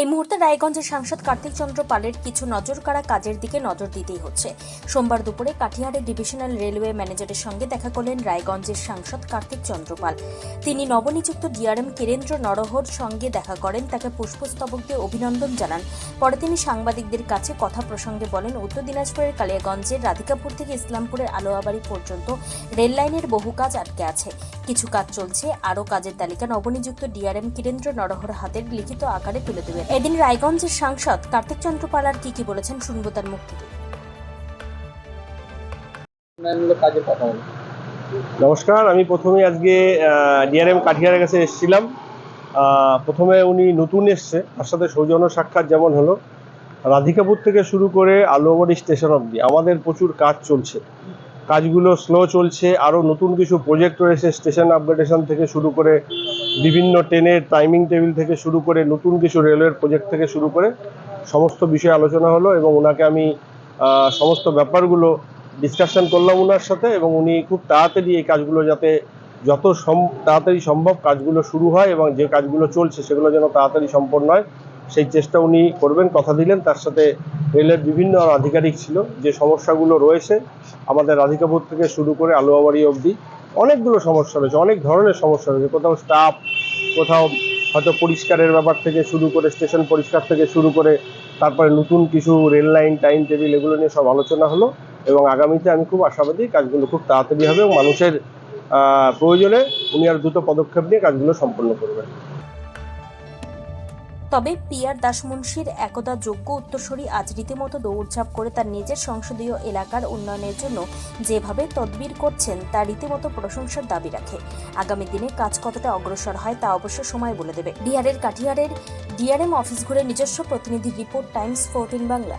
এই মুহূর্তে রায়গঞ্জের সাংসদ কার্তিক চন্দ্র পালের কিছু নজর কাড়া কাজের দিকে নজর দিতেই হচ্ছে। সোমবার দুপুরে কাঠিয়ারের ডিভিশনাল রেলওয়ে ম্যানেজারের সঙ্গে দেখা করলেন রায়গঞ্জের সাংসদ কার্তিক চন্দ্র পাল। তিনি নবনিযুক্ত ডিআরএম কিরেন্দ্র নরহর সঙ্গে দেখা করেন, তাকে পুষ্পস্তবক দিয়ে অভিনন্দন জানান। পরে তিনি সাংবাদিকদের কাছে কথা প্রসঙ্গে বলেন, উত্তর দিনাজপুরের কালিয়াগঞ্জের রাধিকাপুর থেকে ইসলামপুরের আলোয়াবাড়ি পর্যন্ত রেল লাইনের বহু কাজ আটকে আছে। কিছু কাজ চলছে, আরও কাজের তালিকা নবনিযুক্ত ডিআরএম কিরেন্দ্র নরহর হাতের লিখিত আকারে তুলে দেবেন। এদিন রায়গঞ্জের সাংসদ কার্তিক চন্দ্র পাল আর কি কি বলেছেন শুনব তার মুখ থেকে। কথা নমস্কার আমি প্রথমে আজকে ডিআরএম কাঠিয়ারের কাছে এসেছিলাম। প্রথমে উনি নতুন এসছে তার সাথে সৌজন্য সাক্ষাৎ যেমন হলো। রাধিকাপুর থেকে শুরু করে আলোয়াবাড়ি স্টেশন অবধি আমাদের প্রচুর কাজ চলছে। কাজগুলো স্লো চলছে আরও নতুন কিছু প্রজেক্ট রয়েছে স্টেশন আপগ্রেডেশন থেকে শুরু করে বিভিন্ন ট্রেনের টাইমিং টেবিল থেকে শুরু করে নতুন কিছু রেলওয়ের প্রজেক্ট থেকে শুরু করে সমস্ত বিষয়ে আলোচনা হলো এবং ওনাকে আমি সমস্ত ব্যাপারগুলো ডিসকাশন করলাম ওনার সাথে এবং উনি খুব তাড়াতাড়ি এই কাজগুলো যাতে যত তাড়াতাড়ি সম্ভব কাজগুলো শুরু হয় এবং যে কাজগুলো চলছে সেগুলো যেন তাড়াতাড়ি সম্পন্ন হয়, সেই চেষ্টা উনি করবেন, কথা দিলেন। তার সাথে রেলের বিভিন্ন আধিকারিক ছিল। যে সমস্যাগুলো রয়েছে, আমাদের রাধিকাপুর থেকে শুরু করে আলোয়াবাড়ি অবধি অনেকগুলো সমস্যা রয়েছে, অনেক ধরনের সমস্যা রয়েছে। কোথাও স্টাফ কোথাও হয়তো পরিষ্কারের ব্যাপার থেকে শুরু করে স্টেশন পরিষ্কার থেকে শুরু করে, তারপরে নতুন কিছু রেল লাইন টাইম টেবিল এগুলো নিয়ে সব আলোচনা হলো এবং আগামীতে আমি খুব আশাবাদী কাজগুলো খুব তাড়াতাড়ি হবে এবং মানুষের প্রয়োজনে উনি আর দ্রুত পদক্ষেপ নিয়ে কাজগুলো সম্পন্ন করবেন। তবে পিয়ার দাসমুন্সির একদা যোগ্য উত্তরসূরি আজ রীতিমতো দৌড়ঝাঁপ করে তার নিজের সংসদীয় এলাকার উন্নয়নের জন্য যেভাবে তদবির করছেন তা রীতিমতো প্রশংসার দাবি রাখে। আগামী দিনে কাজ কতটা অগ্রসর হয় তা অবশ্য সময় বলে দেবে। ডিআরের কাঠিয়ারের ডিআরএম অফিস ঘুরে নিজস্ব প্রতিনিধি রিপোর্ট, টাইমস, ফোরটিন বাংলা।